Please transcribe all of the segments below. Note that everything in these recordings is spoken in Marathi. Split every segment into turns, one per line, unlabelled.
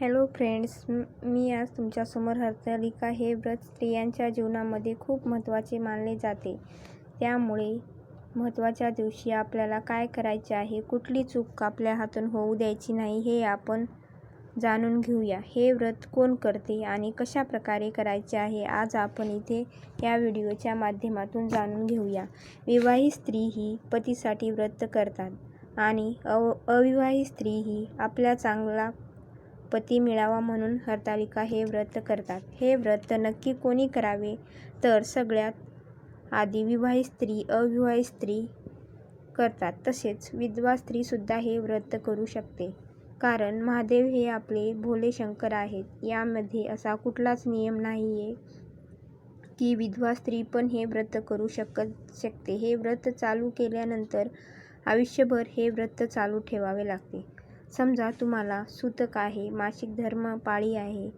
हॅलो फ्रेंड्स मी आज तुमच्यासमोर हरतालिका हे व्रत स्त्रियांच्या जीवनामध्ये खूप महत्त्वाचे मानले जाते. त्यामुळे महत्त्वाच्या दिवशी आपल्याला काय करायचे आहे कुठली चूक आपल्या हातून होऊ द्यायची नाही हे आपण जाणून घेऊया. हे व्रत कोण करते आणि कशा प्रकारे करायचे आहे आज आपण इथे या व्हिडिओच्या माध्यमातून जाणून घेऊया. विवाहित स्त्री ही पतीसाठी व्रत करतात आणि अव अविवाहित स्त्री ही आपल्या चांगला पती मिळावा म्हणून हरतालिका हे व्रत करतात. हे व्रत नक्की कोणी करावे? तर सगळ्यात आधी विवाहित स्त्री अविवाहित स्त्री करतात. तसेच विधवा स्त्रीसुद्धा हे व्रत करू शकते. कारण महादेव हे आपले भोले शंकर आहेत. यामध्ये असा कुठलाच नियम नाही आहे की विधवा स्त्री पण हे व्रत करू शकत शकते. हे व्रत चालू केल्यानंतर आयुष्यभर हे व्रत चालू ठेवावे लागते. समजा तुम्हाला सूतक आहे मासिक धर्म पाळी आहे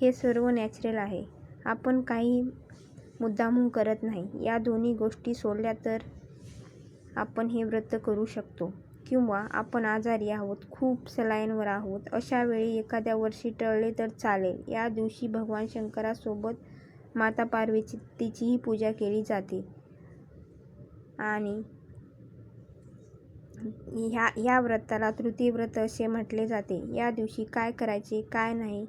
हे सर्व नॅचरल आहे. आपण काही मुद्दामहून करत नाही. या दोन्ही गोष्टी सोडल्या तर आपण हे व्रत करू शकतो. किंवा आपण आजारी आहोत खूप सलाईनवर आहोत अशा वेळी एखाद्या वर्षी टळले तर चालेल. या दिवशी भगवान शंकरासोबत माता पार्वतीचीही पूजा केली जाते. आणि ह्या या व्रताला तृतीय व्रत असे म्हटले जाते. या दिवशी काय करायचे काय नाही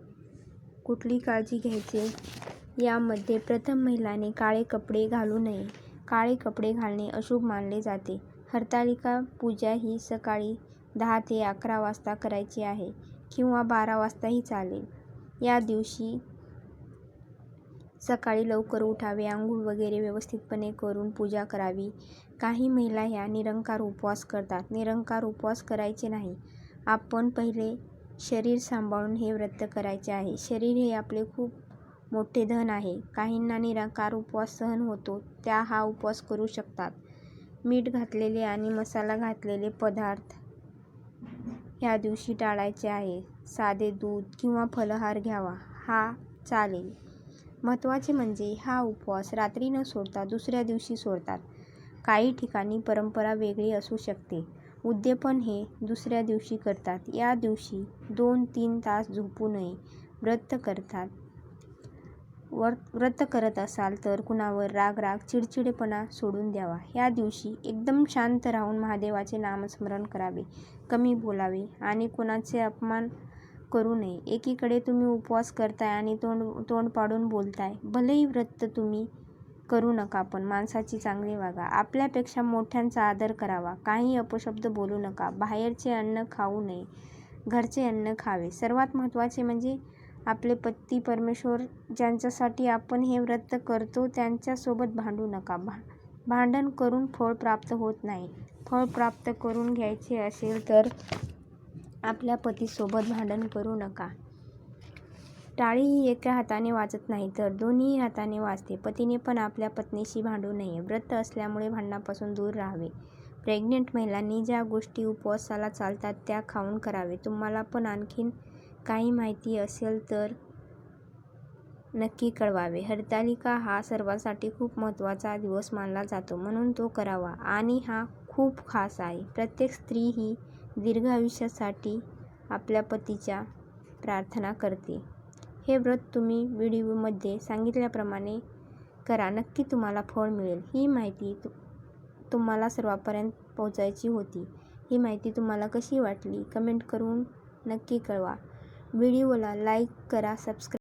कुठली काळजी घ्यायची यामध्ये प्रथम महिलाने काळे कपडे घालू नये. काळे कपडे घालणे अशुभ मानले जाते. हरतालिका पूजा ही सकाळी दहा ते अकरा वाजता करायची आहे किंवा बारा वाजताही चालेल. या दिवशी सकाळी लवकर उठावे आंघोळ वगैरे व्यवस्थितपणे करून पूजा करावी. काही महिला ह्या निरंकार उपवास करतात. निरंकार उपवास करायचे नाही. आपण पहिले शरीर सांभाळून हे व्रत करायचे आहे. शरीर हे आपले खूप मोठे धन आहे. काहींना निराकार उपवास सहन होतो त्या हा उपवास करू शकतात. मीठ घातलेले आणि मसाला घातलेले पदार्थ ह्या दिवशी टाळायचे आहे. साधे दूध किंवा फलहार घ्यावा. हा चालेल. महत्त्वाचे म्हणजे हा उपवास रात्री न सोडता दुसऱ्या दिवशी सोडतात. काही ठिकाणी परंपरा वेगळी असू शकते. उद्यापन हे दुसऱ्या दिवशी करतात. या दिवशी दोन तीन तास झोपू नये. व्रत करतात. व्रत व्रत करत असाल तर कुणावर राग राग चिडचिडेपणा सोडून द्यावा. या दिवशी एकदम शांत राहून महादेवाचे नामस्मरण करावे. कमी बोलावे आणि कुणाचे अपमान करू नये. एकीकडे तुम्ही उपवास करताय आणि तोंड तोंड पाडून बोलताय. भलेही व्रत तुम्ही करू नका पण माणसाची चांगली वागा. आपल्यापेक्षा मोठ्यांचा आदर करावा. काही अपशब्द बोलू नका. बाहेरचे अन्न खाऊ नये. घरचे अन्न खावे. सर्वात महत्त्वाचे म्हणजे आपले पती परमेश्वर ज्यांच्यासाठी आपण हे व्रत करतो त्यांच्यासोबत भांडू नका. भा भांडण करून फळ प्राप्त होत नाही. फळ प्राप्त करून घ्यायचे असेल तर आपल्या पतीसोबत भांडण करू नका. टाळी ही एका हाताने वाजत नाही तर दोन्ही हाताने वाजते. पतीने पण आपल्या पत्नीशी भांडू नये. व्रत असल्यामुळे भांडणापासून दूर राहावे. प्रेग्नेंट महिलांनी ज्या गोष्टी उपवासाला चालतात त्या खाऊन करावे. तुम्हाला पण आणखीन काही माहिती असेल तर नक्की कळवावे. हरतालिका हा सर्वांसाठी खूप महत्त्वाचा दिवस मानला जातो. म्हणून तो करावा. आणि हा खूप खास आहे. प्रत्येक स्त्री ही दीर्घ आयुष्यासाठी आपल्या पतीच्या प्रार्थना करते. हे व्रत तुम्ही व्हिडिओमध्ये सांगितल्याप्रमाणे करा. नक्की तुम्हाला फळ मिळेल. ही माहिती तु तुम्हाला सर्वांपर्यंत पोहोचायची होती. ही माहिती तुम्हाला कशी वाटली? कमेंट करून नक्की कळवा. व्हिडिओला लाईक करा सबस्क्राईब